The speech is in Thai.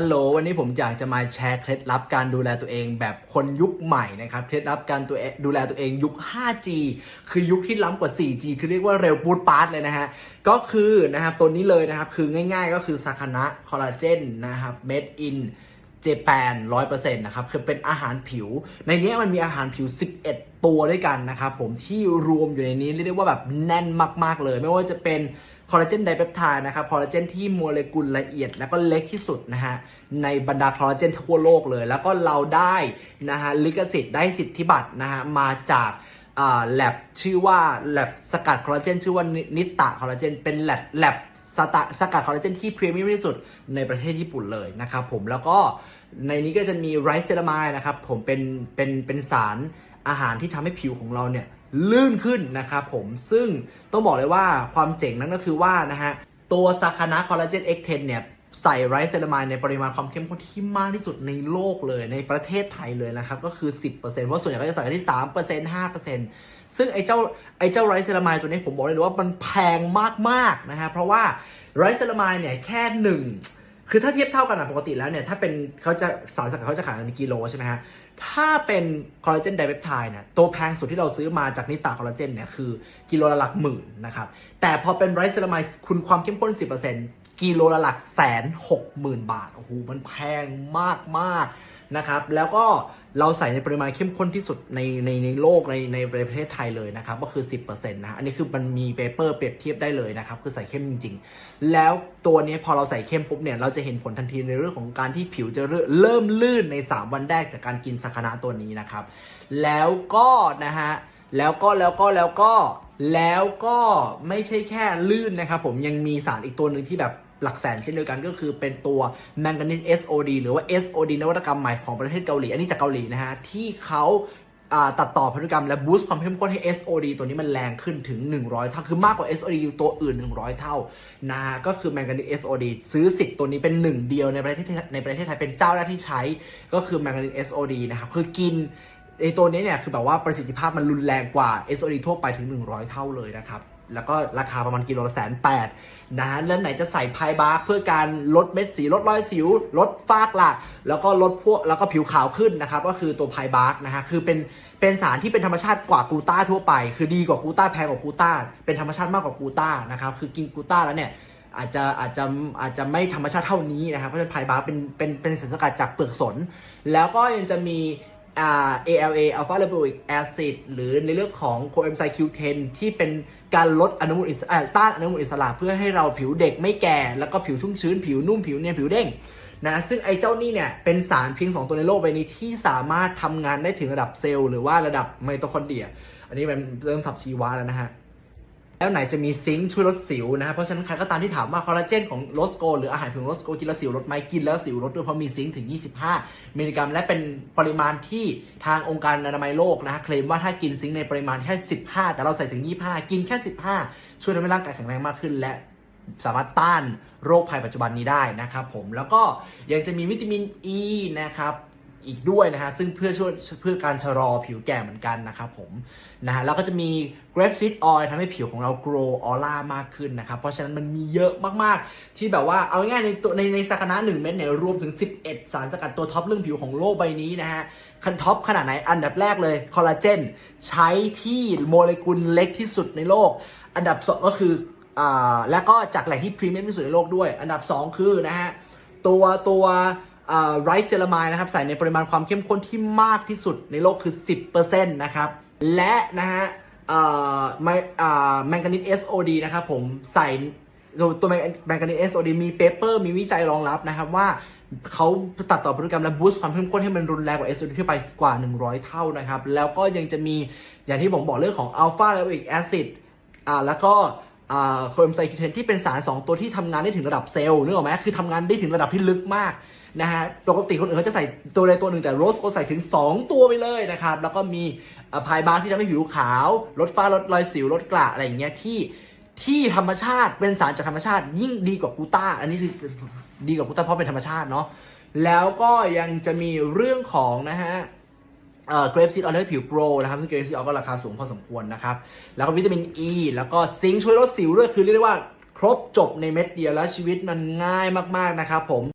ฮัลโหลวันนี้ผมอยากจะมาแชร์เคล็ดลับการดูแลตัวเองแบบคนยุคใหม่นะครับเคล็ดลับการตัวดูแลตัวเองยุค 5G คือยุคที่ล้ำกว่า 4G คือเรียกว่าเร็วปูดปาร์ตเลยนะฮะก็คือนะครับตัวนี้เลยนะครับคือง่ายๆ ก็คือซาคานะคอลลาเจนนะครับเมดอินเจแปนร้อยเปอร์เซ็นต์นะครับคือเป็นอาหารผิว ในนี้มันมีอาหารผิว 11 ตัวด้วยกันนะครับผมที่รวมอยู่ในนี้เรียกได้ว่าแบบแน่นมากๆเลย ไม่ว่าจะเป็น คอลลาเจนไดเปปไทด์นะครับคอลลาเจนที่โมเลกุลละเอียด แล้วก็เล็กที่สุดนะฮะในบรรดาคอลลาเจนทั่วโลกเลย แล้วก็เราได้นะฮะลิขสิทธิ์ได้สิทธิบัตรนะฮะมาจากอ่าแลบชื่อว่าแลบสกัดคอลลาเจนชื่อว่านิตะคอลลาเจนเป็นแลบแลบสตะสกัดคอลลาเจนที่พรีเมียมที่สุดในประเทศญี่ปุ่นเลยนะครับผมแล้วก็ในนี้ก็จะมีไรซ์เซรามายนะครับผมเป็นเป็นเป็นสารอาหารที่ทำให้ผิวของเราเนี่ยลื่นขึ้นนะครับผมซึ่งต้องบอกเลยว่าความเจ๋งนั้นก็คือว่านะฮะตัวซาคานะคอลลาเจน X10 เนี่ยใส่ไรซ์เซรามายในปริมาณความเข้มข้นที่มากที่สุดในโลกเลยในประเทศไทยเลยนะครับ ก็คือ 10%เพราะส่วนใหญ่ก็จะใส่ที่ 3% 5%ซึ่งไอ้เจ้าไอ้เจ้าไรซ์เซรามายตัวนี้ผมบอกเลยว่ามันแพงมากๆนะฮะเพราะว่าไรซ์เซรามายเนี่ยแค่หนึ่ง คือถ้าเทียบเท่ากันอะปกติแล้วเนี่ยถ้าเป็นเขาจะสารสกัดเขาจะขายในกิโลใช่ไหมฮะถ้าเป็นคอลลาเจนไดเปปไทด์เนี่ยตัวแพงสุดที่เราซื้อมาจากนิตาคอลลาเจนเนี่ยคือกิโลละหลักหมื่นนะครับแต่พอเป็นไรซ์เซรามายคุณความเข้มข้น 10%กิโลละหลักแสนหกหมื่นบาทโอ้โหมันแพงมากมากๆนะครับแล้วก็ เราใส่ในปริมาณเข้มข้นที่สุดในในในโลกในในประเทศไทยเลยนะครับ ก็คือ 10%นะฮะอันนี้คือมันมีเปเปอร์เปรียบเทียบได้เลยนะครับ คือใส่เข้มจริง ๆ แล้วตัวนี้พอเราใส่เข้มปุ๊บเนี่ยเราจะเห็นผลทันทีในเรื่องของการที่ผิวจะเริ่มลื่นใน 3 วันแรกจากการกินสักนะตัวนี้นะครับ แล้วก็นะฮะแล้วก็แล้วก็แล้วก็แล้วก็ไม่ใช่แค่ลื่นนะครับ ผมยังมีสารอีกตัวหนึ่งที่แบบ หลักแสนเช่นเดียวกันก็คือเป็นตัว manganese SOD หรือว่า SOD นวัตกรรมใหม่ของประเทศเกาหลี อันนี้จากเกาหลีนะฮะ ที่เขาตัดต่อพันธุกรรมและบูสต์ความเข้มข้นให้ SOD ตัวนี้มันแรงขึ้นถึง 100 เท่า คือมากกว่า SOD ตัวอื่น 100 เท่านะก็คือ manganese SOD ซื้อสิทธิ์ตัวนี้เป็นหนึ่งเดียวในประเทศในประเทศไทยเป็นเจ้าแรกที่ใช้ ก็คือ manganese SOD นะครับคือกินไอตัวนี้เนี่ยคือแบบว่าประสิทธิภาพมันรุนแรงกว่า SOD ทั่วไปถึง 100 เท่าเลยนะครับ แล้วก็ราคาประมาณกิโลละแสนแปดนะฮะแล้วไหนจะใส่พายบาร์เพื่อการลดเม็ดสีลดรอยสิว ลดฝ้ากระแล้วก็ลดพวกแล้วก็ผิวขาวขึ้นนะครับ ก็คือตัวพายบาร์นะฮะคือเป็นเป็นสารที่เป็นธรรมชาติกว่ากูต้าทั่วไป คือดีกว่ากูต้าแพงกว่ากูต้า เป็นธรรมชาติมากกว่ากูต้านะครับคือกินกูต้าแล้วเนี่ยอาจจะอาจจะอาจจะไม่ธรรมชาติเท่านี้นะครับเพราะฉะนั้นไพบาร์เป็นเป็นเป็นสารสกัดจากเปลือกสน แล้วก็ยังจะมี ALA alpha lipoic acid หรือในเรื่องของ coenzyme Q10 ที่เป็นการลดอนุมูลอิสระต้านอนุมูลอิสระเพื่อให้เราผิวเด็กไม่แก่ แล้วก็ผิวชุ่มชื้น ผิวนุ่มผิวเนียนผิวเด้งนะซึ่งไอ้เจ้านี่เนี่ยเป็นสารเพียง2ตัวในโลกใบนี้ที่สามารถทำงานได้ถึงระดับเซลล์หรือว่าระดับไมโตคอนเดรีย อันนี้มันเริ่มสับชีวะแล้วนะฮะ แล้วไหนจะมีซิงค์ช่วยลดสิวนะครับเพราะฉะนั้นใครก็ตามที่ถามว่าคอลลาเจนของโรสโกหรืออาหารของโรสโกกินแล้วสิวลดไหมกินแล้วสิวลดด้วยเพราะมีซิงค์ถึง 25 มิลลิกรัม และเป็นปริมาณที่ทางองค์การอนามัยโลกนะฮะเคลมว่าถ้ากินซิงค์ในปริมาณแค่ 15 แต่เราใส่ถึง 25 กินแค่ 15 ช่วยทำให้ร่างกายแข็งแรงมากขึ้นและสามารถต้านโรคภัยปัจจุบันนี้ได้นะครับผมแล้วก็ยังจะมีวิตามินอ e ีนะครับ อีกด้วยนะฮะซึ่งเพื่อช่วยเพื่อการชะลอผิวแก่เหมือนกันนะครับผมนะฮะแล้วก็จะมี grape seed oil ทำให้ผิวของเรา grow aura มากขึ้นนะครับเพราะฉะนั้นมันมีเยอะมากๆ ที่แบบว่าเอาง่ายในตัวในในสักนะ1เม็ดเนี่ยรวมถึง 11 สารสกัดตัวท็อปเรื่องผิวของโลกใบนี้นะฮะคันท็อปขนาดไหนอันดับแรกเลยคอลลาเจนใช้ที่โมเลกุลเล็กที่สุดในโลก อันดับสองก็คืออ่าแล้วก็จากแหล่งที่พรีเมียมที่สุดในโลกด้วย อันดับสองคือนะฮะตัวตัว ไรซ์เซรามายนะครับใส่ในปริมาณความเข้มข้นที่มากที่สุดในโลกคือ 10%นะครับ และนะฮะแมงกานิส SOD นะครับผมใส่ตัวแมงกานิส SOD มีเปเปอร์มีวิจัยรองรับนะครับว่าเขาตัดต่อพฤติกรรมและบูสต์ความเข้มข้นให้มันรุนแรงกว่า SOD ที่ไปกว่า 100 เท่านะครับ แล้วก็ยังจะมีอย่างที่ผมบอกเรื่องของอัลฟาและอีกแอซิดอ่าแล้วก็ โคเอนไซคิเทนที่เป็นสาร 2 ตัวที่ทำงานได้ถึงระดับเซลล์นึกออกไหมคือทำงานได้ถึงระดับที่ลึกมากนะฮะปกติคนอื่นเขาจะใส่ตัวใดตัวหนึ่งแต่โรสก็ใส่ถึง 2 ตัวไปเลยนะครับ แล้วก็มีพายบาร์ที่ทำให้ผิวขาวลดฝ้าลดรอยสิวลดกระอะไรอย่างเงี้ยที่ที่ธรรมชาติเป็นสารจากธรรมชาติยิ่งดีกว่ากูต้า อันนี้คือดีกว่ากูต้าเพราะเป็นธรรมชาติเนาะแล้วก็ยังจะมีเรื่องของนะฮะ เอ่อ grape seed oil ให้ผิวโกรนะครับซึ่งเกรปซีดออลก็ราคาสูงพอสมควรนะครับ แล้วก็วิตามินอ e, ีแล้วก็ซิงค์ช่วยลดสิวด้วยคือเรียกได้ว่า ครบจบในเม็ดเดียวแล้วชีวิตมันง่ายมาก ๆ นะครับผม